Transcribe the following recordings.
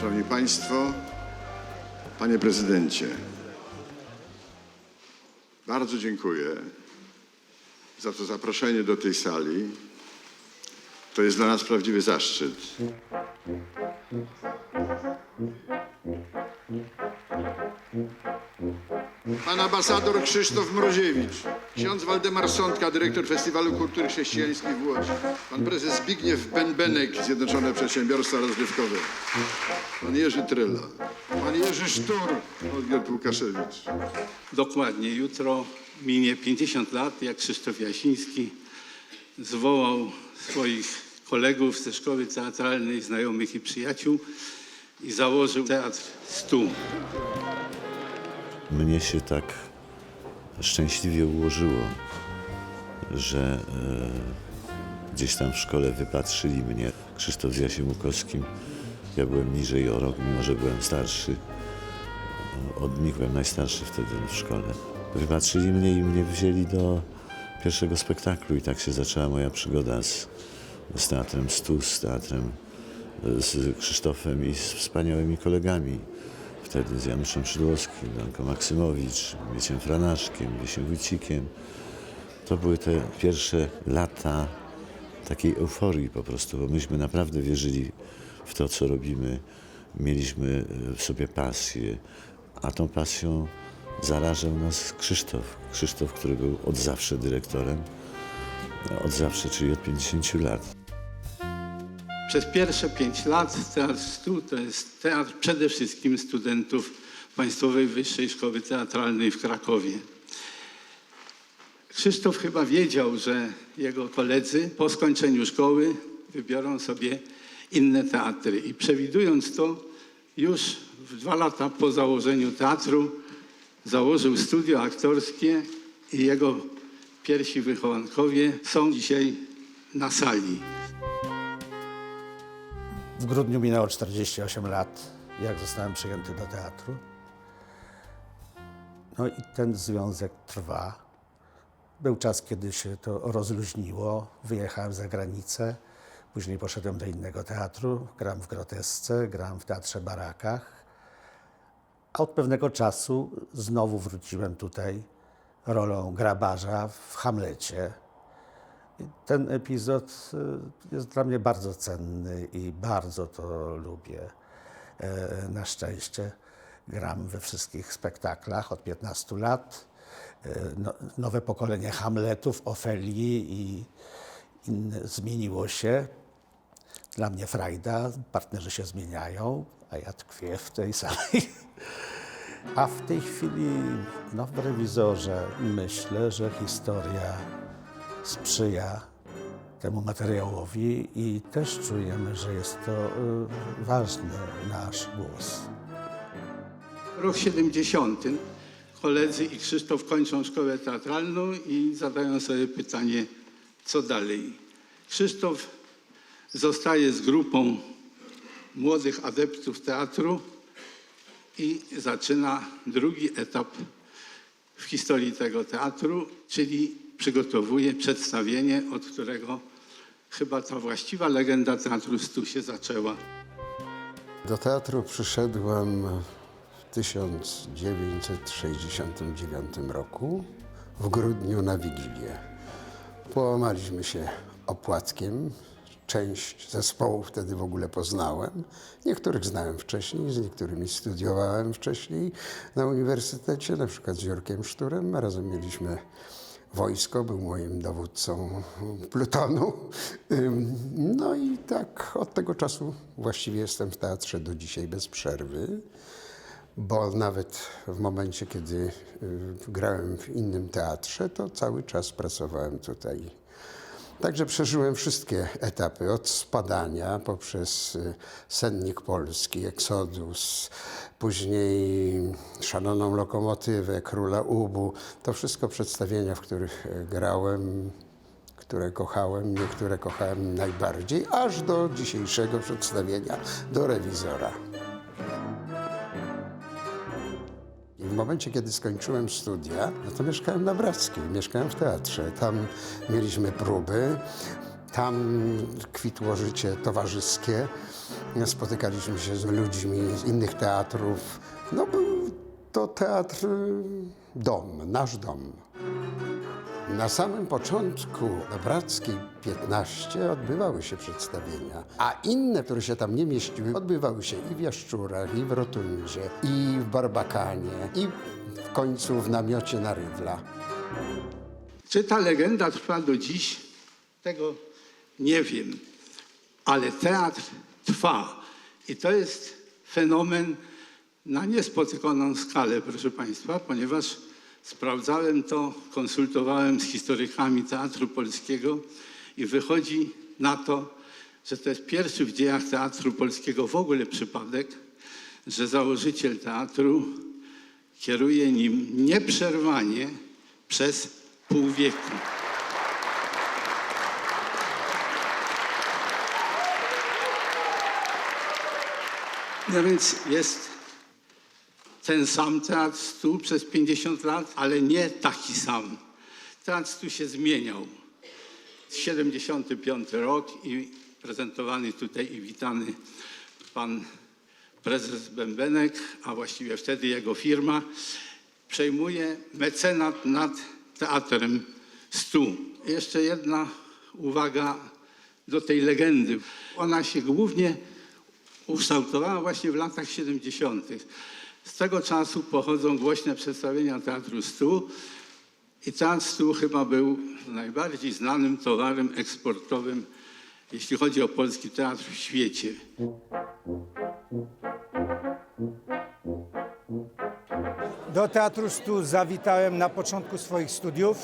Szanowni Państwo, Panie Prezydencie, bardzo dziękuję za to zaproszenie do tej sali. To jest dla nas prawdziwy zaszczyt. Pan ambasador Krzysztof Mroziewicz, ksiądz Waldemar Sądka, dyrektor Festiwalu Kultury Chrześcijańskiej w Łodzi, pan prezes Zbigniew Benbenek, Zjednoczone Przedsiębiorstwa Rozrywkowe, pan Jerzy Tryla, pan Jerzy Sztur, Olgierd Łukaszewicz. Dokładnie, jutro minie 50 lat, jak Krzysztof Jasiński zwołał swoich kolegów ze szkoły teatralnej, znajomych i przyjaciół i założył teatr Stu. Mnie się tak szczęśliwie ułożyło, że e, gdzieś tam w szkole wypatrzyli mnie. Krzysztof z Jasiem Łukowskim. Ja byłem niżej o rok, mimo że byłem starszy. Od nich byłem najstarszy wtedy w szkole. Wypatrzyli mnie i mnie wzięli do pierwszego spektaklu i tak się zaczęła moja przygoda z, z teatrem Stu, z teatrem z Krzysztofem i z wspaniałymi kolegami. Wtedy z Januszem Szydłowskim, Danką Maksymowicz, Mieciem Franaszkiem, Wiesiem Wójcikiem. To były te pierwsze lata takiej euforii po prostu, bo myśmy naprawdę wierzyli w to, co robimy. Mieliśmy e, w sobie pasję, a tą pasją zarażał nas Krzysztof. Krzysztof, który był od zawsze dyrektorem, od zawsze, czyli od 50 lat. Przez pierwsze pięć lat Teatr Stu to jest teatr przede wszystkim studentów Państwowej Wyższej Szkoły Teatralnej w Krakowie. Krzysztof chyba wiedział, że jego koledzy po skończeniu szkoły wybiorą sobie inne teatry i przewidując to, już w dwa lata po założeniu teatru założył studio aktorskie i jego pierwsi wychowankowie są dzisiaj na sali. W grudniu minęło 48 lat, jak zostałem przyjęty do teatru. No i ten związek trwa. Był czas, kiedy się to rozluźniło. Wyjechałem za granicę. Później poszedłem do innego teatru. Gram w Grotesce, gram w Teatrze Barakach. A od pewnego czasu znowu wróciłem tutaj rolą grabarza w Hamlecie. I Ten epizod y, jest dla mnie bardzo cenny i bardzo to lubię. E, Na szczęście gram we wszystkich spektaklach od 15 lat. E, No, nowe pokolenie Hamletów, Ofelii i inne zmieniło się. Dla mnie frajda, partnerzy się zmieniają, a ja tkwię w tej samej. A w tej chwili no, w rewizorze myślę, że historia sprzyja temu materiałowi i też czujemy, że jest to y, ważny nasz głos. Rok 70. Koledzy i Krzysztof kończą szkołę teatralną i zadają sobie pytanie, co dalej. Krzysztof zostaje z grupą młodych adeptów teatru i zaczyna drugi etap w historii tego teatru, czyli przygotowuje przedstawienie, od którego chyba ta właściwa legenda teatru Stu się zaczęła. Do teatru przyszedłem w 1969 roku, w grudniu na Wigilię. Połamaliśmy się opłatkiem. Część zespołu wtedy w ogóle poznałem. Niektórych znałem wcześniej, z niektórymi studiowałem wcześniej na uniwersytecie, na przykład z Jurkiem Szturem. Razem mieliśmy wojsko, był moim dowódcą plutonu. No i tak od tego czasu właściwie jestem w teatrze do dzisiaj bez przerwy, bo nawet w momencie, kiedy y, grałem w innym teatrze, to cały czas pracowałem tutaj. Także przeżyłem wszystkie etapy, od spadania poprzez y, Sennik Polski, Eksodus, później Szaloną Lokomotywę, Króla Ubu. To wszystko przedstawienia, w których e, grałem, które kochałem, niektóre kochałem najbardziej, aż do dzisiejszego przedstawienia, do Rewizora. W momencie, kiedy skończyłem studia, no to mieszkałem na Brackiej, mieszkałem w teatrze. Tam mieliśmy próby. Tam kwitło życie towarzyskie. Spotykaliśmy się z ludźmi z innych teatrów. No był to teatr dom, nasz dom. Na samym początku na Brackiej 15 odbywały się przedstawienia, a inne, które się tam nie mieściły, odbywały się i w Jaszczurach, i w Rotundzie, i w Barbakanie, i w końcu w namiocie na Rydla. Czy ta legenda trwa do dziś? Tego nie wiem. Ale teatr trwa. I to jest fenomen na niespotykaną skalę, proszę Państwa, ponieważ sprawdzałem to, konsultowałem z historykami teatru polskiego i wychodzi na to, że to jest pierwszy w dziejach teatru polskiego w ogóle przypadek, że założyciel teatru kieruje nim nieprzerwanie przez pół wieku. No więc jest ten sam teatr stu przez 50 lat, ale nie taki sam. Teatr stu się zmieniał. 75 rok i prezentowany tutaj i witany pan prezes Bębenek, a właściwie wtedy jego firma, przejmuje mecenat nad teatrem stu. Jeszcze jedna uwaga do tej legendy. Ona się głównie ukształtowała właśnie w latach 70. Z tego czasu pochodzą głośne przedstawienia Teatru Stu i Teatr Stu chyba był najbardziej znanym towarem eksportowym, jeśli chodzi o polski teatr w świecie. Do Teatru Stu zawitałem na początku swoich studiów.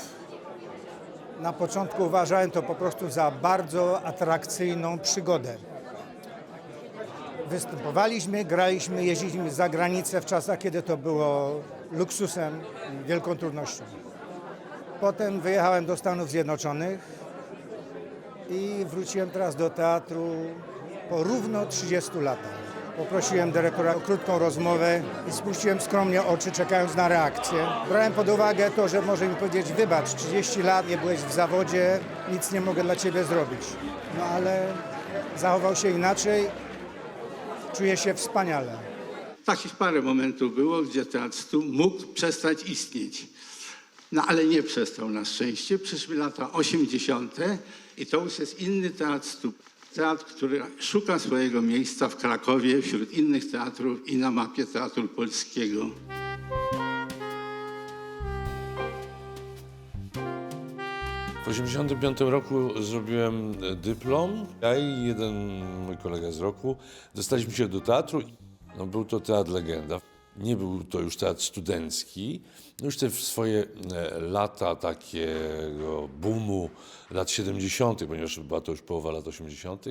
Na początku uważałem to po prostu za bardzo atrakcyjną przygodę. Występowaliśmy, graliśmy, jeździliśmy za granicę w czasach, kiedy to było luksusem wielką trudnością. Potem wyjechałem do Stanów Zjednoczonych i wróciłem teraz do teatru po równo 30 latach. Poprosiłem dyrektora o krótką rozmowę i spuściłem skromnie oczy, czekając na reakcję. Brałem pod uwagę to, że może mi powiedzieć, wybacz, 30 lat nie byłeś w zawodzie, nic nie mogę dla ciebie zrobić. No ale zachował się inaczej, czuję się wspaniale. Takich parę momentów było, gdzie Teatr Stu mógł przestać istnieć. No ale nie przestał na szczęście. Przyszły lata 80. i to już jest inny Teatr Stu. Teatr, który szuka swojego miejsca w Krakowie wśród innych teatrów i na mapie Teatru Polskiego. W 1985 roku zrobiłem e, dyplom. Ja i jeden mój kolega z roku dostaliśmy się do teatru. No, był to teatr legenda. Nie był to już teatr studencki. No, Już te swoje e, lata takiego boomu lat 70., ponieważ była to już połowa lat 80.,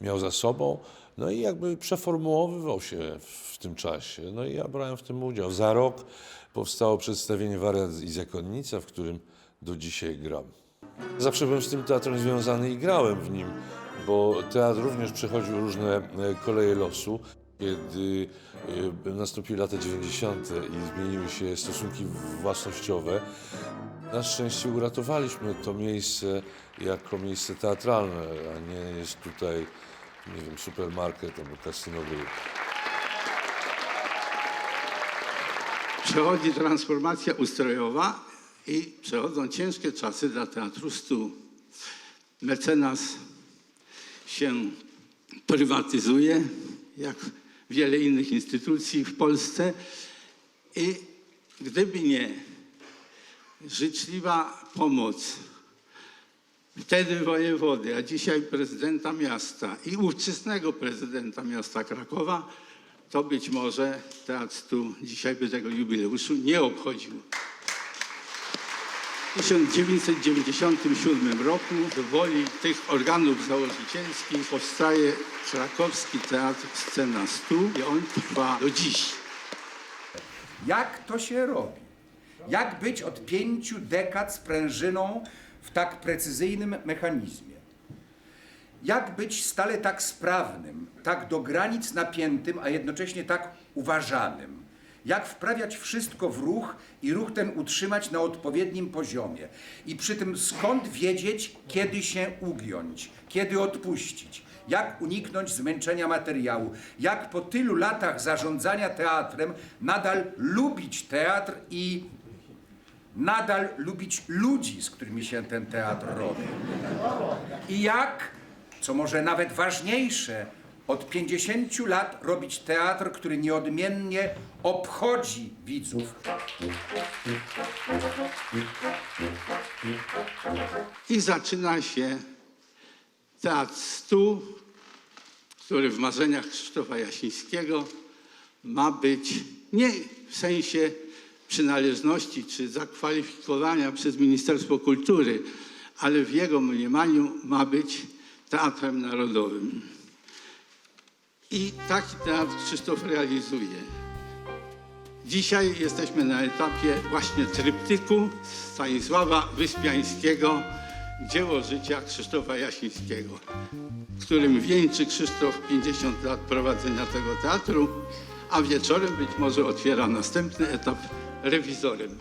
miał za sobą. No i jakby przeformułowywał się w tym czasie. No i ja brałem w tym udział. Za rok powstało przedstawienie Wariat i Zakonnica, w którym do dzisiaj gram. Zawsze byłem z tym teatrem związany i grałem w nim, bo teatr również przechodził różne e, koleje losu. Kiedy e, nastąpiły lata 90. i zmieniły się stosunki własnościowe, na szczęście uratowaliśmy to miejsce jako miejsce teatralne, a nie jest tutaj, nie wiem, supermarket albo. Przechodzi transformacja ustrojowa i przechodzą ciężkie czasy dla Teatru Stu. Mecenas się prywatyzuje, jak wiele innych instytucji w Polsce i gdyby nie życzliwa pomoc wtedy wojewody, a dzisiaj prezydenta miasta i ówczesnego prezydenta miasta Krakowa, to być może Teatr Stu dzisiaj by tego jubileuszu nie obchodził. W 1997 roku z woli tych organów założycielskich powstaje krakowski teatr Scena Stu i on trwa do dziś. Jak to się robi? Jak być od pięciu dekad sprężyną w tak precyzyjnym mechanizmie? Jak być stale tak sprawnym, tak do granic napiętym, a jednocześnie tak uważanym? Jak wprawiać wszystko w ruch i ruch ten utrzymać na odpowiednim poziomie. I przy tym skąd wiedzieć, kiedy się ugiąć, kiedy odpuścić, jak uniknąć zmęczenia materiału, jak po tylu latach zarządzania teatrem nadal lubić teatr i nadal lubić ludzi, z którymi się ten teatr robi. I jak, co może nawet ważniejsze, od 50 lat robić teatr, który nieodmiennie obchodzi widzów. I zaczyna się teatr stu, który w marzeniach Krzysztofa Jasińskiego ma być nie w sensie przynależności czy zakwalifikowania przez Ministerstwo Kultury, ale w jego mniemaniu ma być teatrem narodowym. I taki teatr Krzysztof realizuje. Dzisiaj jesteśmy na etapie właśnie tryptyku Stanisława Wyspiańskiego Dzieło życia Krzysztofa Jasińskiego, którym wieńczy Krzysztof 50 lat prowadzenia tego teatru, a wieczorem być może otwiera następny etap rewizorem.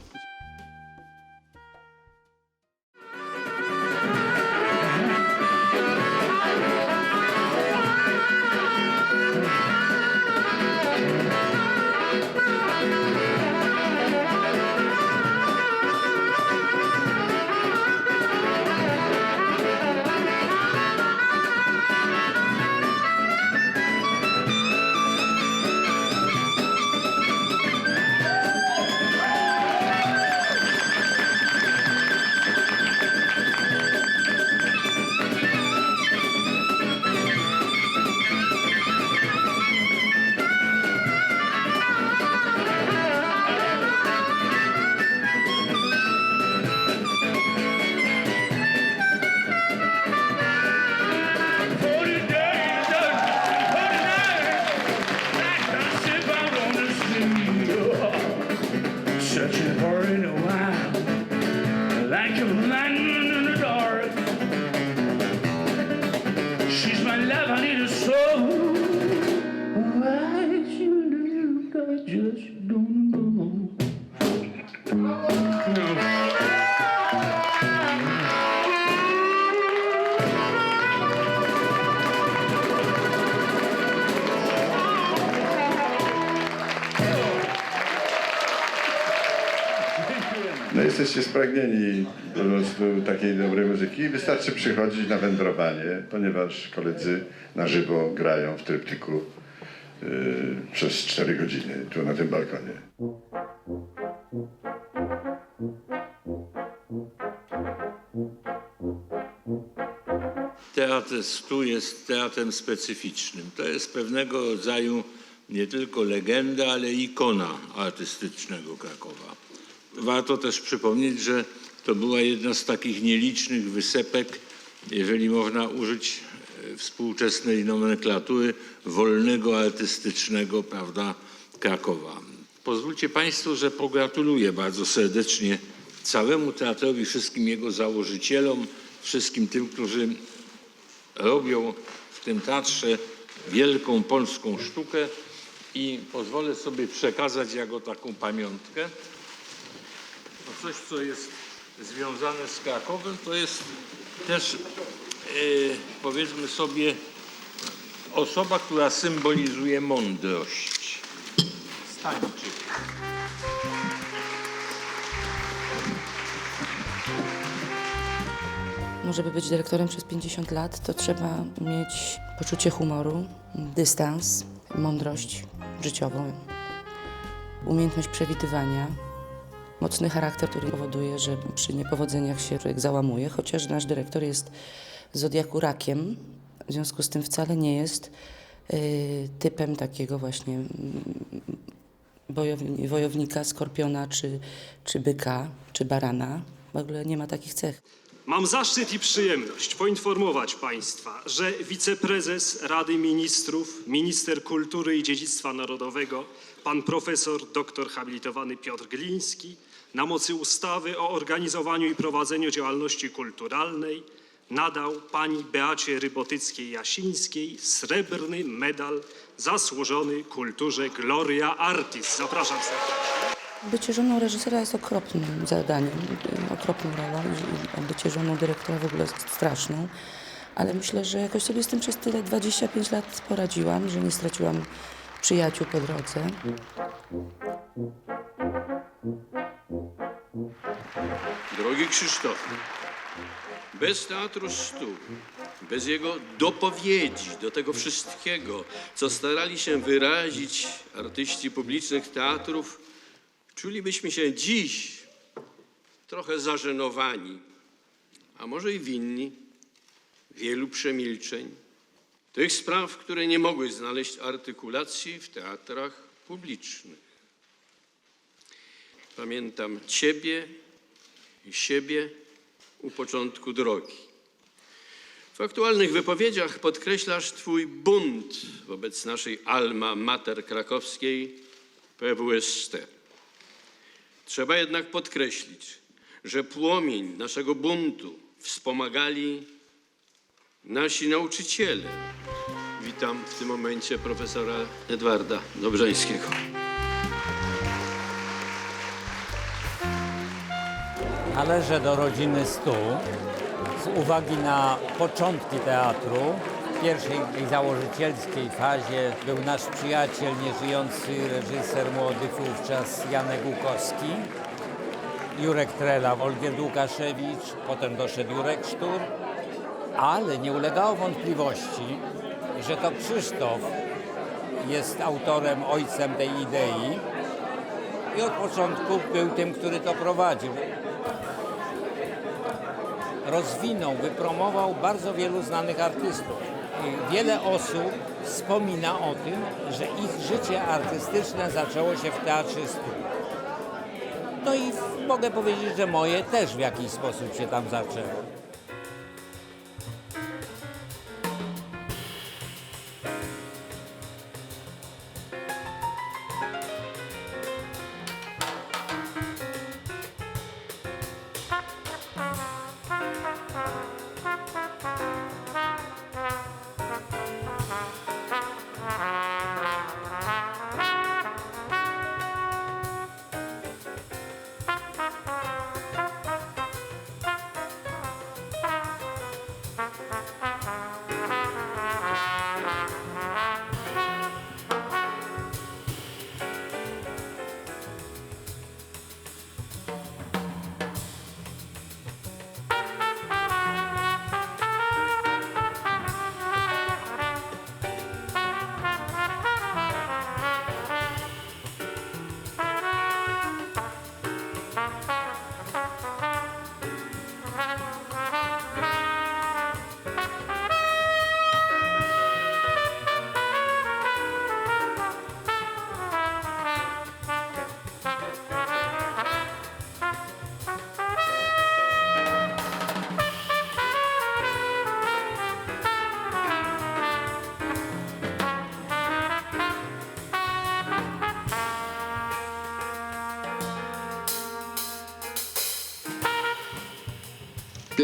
No jesteście spragnieni po prostu takiej dobrej muzyki. Wystarczy przychodzić na wędrowanie, ponieważ koledzy na żywo grają w tryptyku yy, przez 4 godziny tu na tym balkonie. Teatr Stu jest teatrem specyficznym. To jest pewnego rodzaju nie tylko legenda, ale ikona artystycznego Krakowa. Warto też przypomnieć, że to była jedna z takich nielicznych wysepek, jeżeli można użyć e, współczesnej nomenklatury, wolnego artystycznego prawda, Krakowa. Pozwólcie Państwo, że pogratuluję bardzo serdecznie całemu teatrowi, wszystkim jego założycielom, wszystkim tym, którzy robią w tym teatrze wielką polską sztukę i pozwolę sobie przekazać jako taką pamiątkę. Coś, co jest związane z Krakowem, to jest też e, powiedzmy sobie osoba, która symbolizuje mądrość. Stańczyk. No, żeby być dyrektorem przez 50 lat, to trzeba mieć poczucie humoru, dystans, mądrość życiową, umiejętność przewidywania, mocny charakter, który powoduje, że przy niepowodzeniach się człowiek załamuje, chociaż nasz dyrektor jest zodiaku rakiem, w związku z tym wcale nie jest y, typem takiego właśnie mm, wojownika, skorpiona, czy, czy byka, czy barana. W ogóle nie ma takich cech. Mam zaszczyt i przyjemność poinformować Państwa, że wiceprezes Rady Ministrów, minister kultury i dziedzictwa narodowego, pan profesor doktor habilitowany Piotr Gliński, na mocy ustawy o organizowaniu i prowadzeniu działalności kulturalnej nadał pani Beacie Rybotyckiej-Jasińskiej srebrny medal zasłużony kulturze Gloria Artis. Zapraszam serdecznie. Bycie żoną reżysera jest okropnym zadaniem, okropną rolą i bycie żoną dyrektora w ogóle jest straszną. Ale myślę, że jakoś sobie z tym przez tyle 25 lat poradziłam, że nie straciłam przyjaciół po drodze. Drogi Krzysztofie, bez Teatru Stu, bez jego dopowiedzi do tego wszystkiego, co starali się wyrazić artyści publicznych teatrów, czulibyśmy się dziś trochę zażenowani, a może i winni wielu przemilczeń, tych spraw, które nie mogły znaleźć artykulacji w teatrach publicznych. Pamiętam Ciebie i siebie u początku drogi. W aktualnych wypowiedziach podkreślasz Twój bunt wobec naszej alma mater krakowskiej PWST. Trzeba jednak podkreślić, że płomień naszego buntu wspomagali nasi nauczyciele. Witam w tym momencie profesora Edwarda Dobrzeńskiego. Należę do rodziny Stu z uwagi na początki teatru. W pierwszej i założycielskiej fazie był nasz przyjaciel, nieżyjący reżyser młody wówczas Janek Łukowski, Jurek Trela, Olgierd Łukaszewicz, potem doszedł Jurek Sztur, ale nie ulegało wątpliwości, że to Krzysztof jest autorem, ojcem tej idei i od początku był tym, który to prowadził rozwinął, wypromował bardzo wielu znanych artystów. Wiele osób wspomina o tym, że ich życie artystyczne zaczęło się w Teatrze Stu. No i mogę powiedzieć, że moje też w jakiś sposób się tam zaczęło.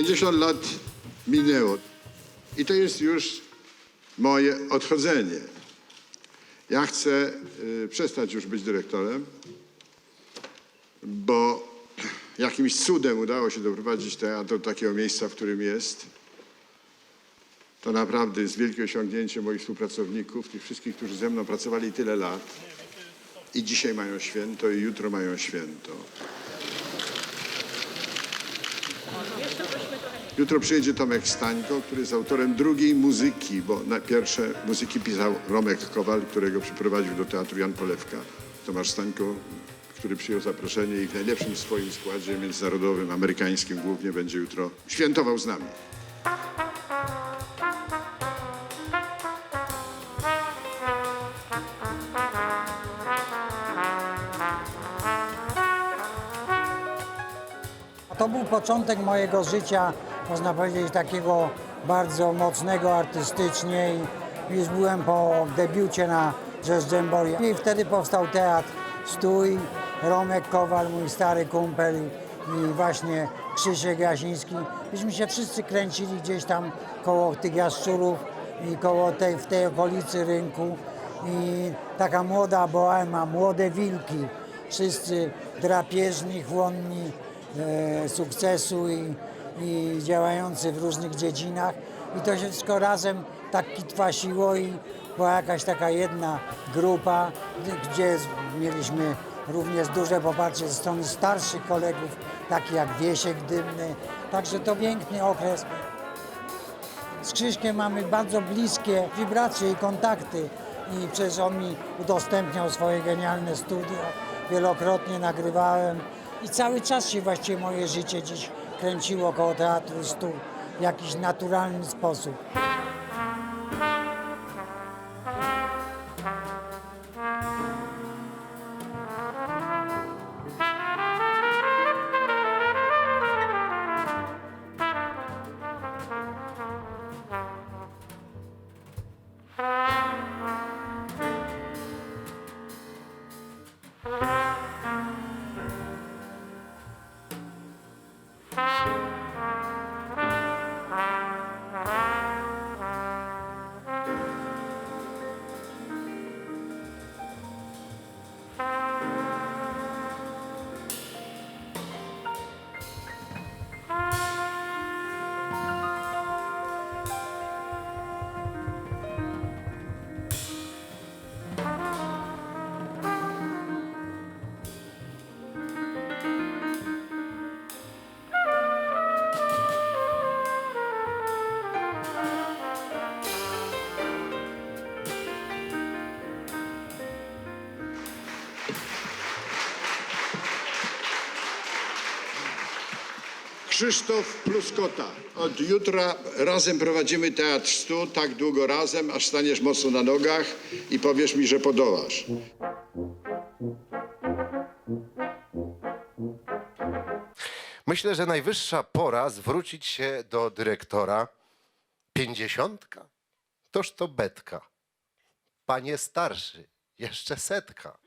Pięćdziesiąt lat minęło i to jest już moje odchodzenie. Ja chcę y, przestać już być dyrektorem, bo jakimś cudem udało się doprowadzić teatr do takiego miejsca, w którym jest. To naprawdę jest wielkie osiągnięcie moich współpracowników, tych wszystkich, którzy ze mną pracowali tyle lat i dzisiaj mają święto i jutro mają święto. Jutro przyjedzie Tomek Stańko, który jest autorem drugiej muzyki, bo na pierwsze muzyki pisał Romek Kowal, którego przyprowadził do teatru Jan Polewka. Tomasz Stańko, który przyjął zaproszenie i w najlepszym swoim składzie międzynarodowym, amerykańskim głównie, będzie jutro świętował z nami. To był początek mojego życia, można powiedzieć, takiego bardzo mocnego artystycznie i już byłem po debiucie na Jazz Jamboree. I wtedy powstał teatr Stój, Romek Kowal, mój stary kumpel i właśnie Krzysiek Jasiński. Myśmy się wszyscy kręcili gdzieś tam koło tych jaszczurów i koło tej, w tej okolicy rynku. I taka młoda bohema, młode wilki, wszyscy drapieżni, chłonni e, sukcesu i, i działający w różnych dziedzinach. I to się wszystko razem tak kitwasiło i była jakaś taka jedna grupa, gdzie mieliśmy również duże poparcie ze strony starszych kolegów, takich jak Wiesiek Dymny. Także to piękny okres. Z Krzyśkiem mamy bardzo bliskie wibracje i kontakty i przecież on mi udostępniał swoje genialne studio. Wielokrotnie nagrywałem i cały czas się właściwie moje życie dziś kręciło koło Teatru Stu w jakiś naturalny sposób. Krzysztof Pluskota. Od jutra razem prowadzimy Teatr Stu, tak długo razem, aż staniesz mocno na nogach i powiesz mi, że podołasz. Myślę, że najwyższa pora zwrócić się do dyrektora. Pięćdziesiątka? Toż to betka. Panie starszy, jeszcze setka.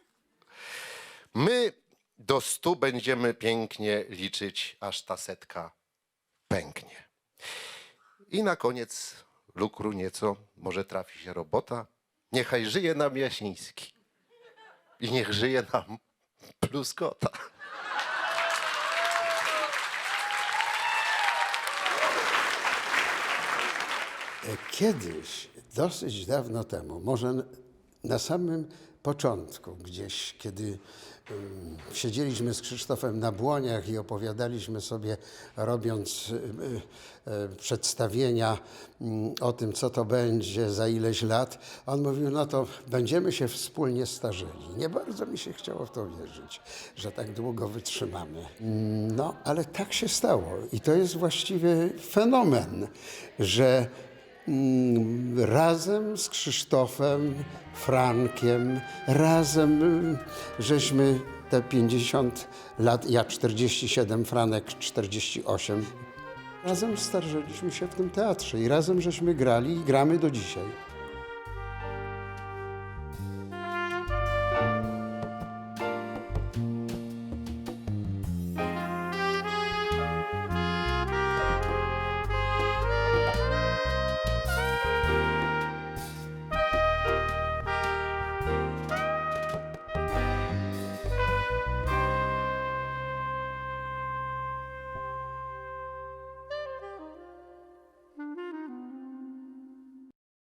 My do stu będziemy pięknie liczyć, aż ta setka pęknie. I na koniec lukru nieco, może trafi się robota. Niechaj żyje nam Jasiński. I niech żyje nam pluskota. Kiedyś, dosyć dawno temu, może na samym początku, gdzieś, kiedy um, siedzieliśmy z Krzysztofem na błoniach i opowiadaliśmy sobie, robiąc y, y, y, przedstawienia mm, o tym, co to będzie za ileś lat, on mówił, no to będziemy się wspólnie starzeli. Nie bardzo mi się chciało w to wierzyć, że tak długo wytrzymamy. Mm, No, ale tak się stało i to jest właściwie fenomen, że Mm, razem z Krzysztofem, Frankiem, razem mm, żeśmy te 50 lat, ja 47, Franek 48, razem starzyliśmy się w tym teatrze i razem żeśmy grali i gramy do dzisiaj.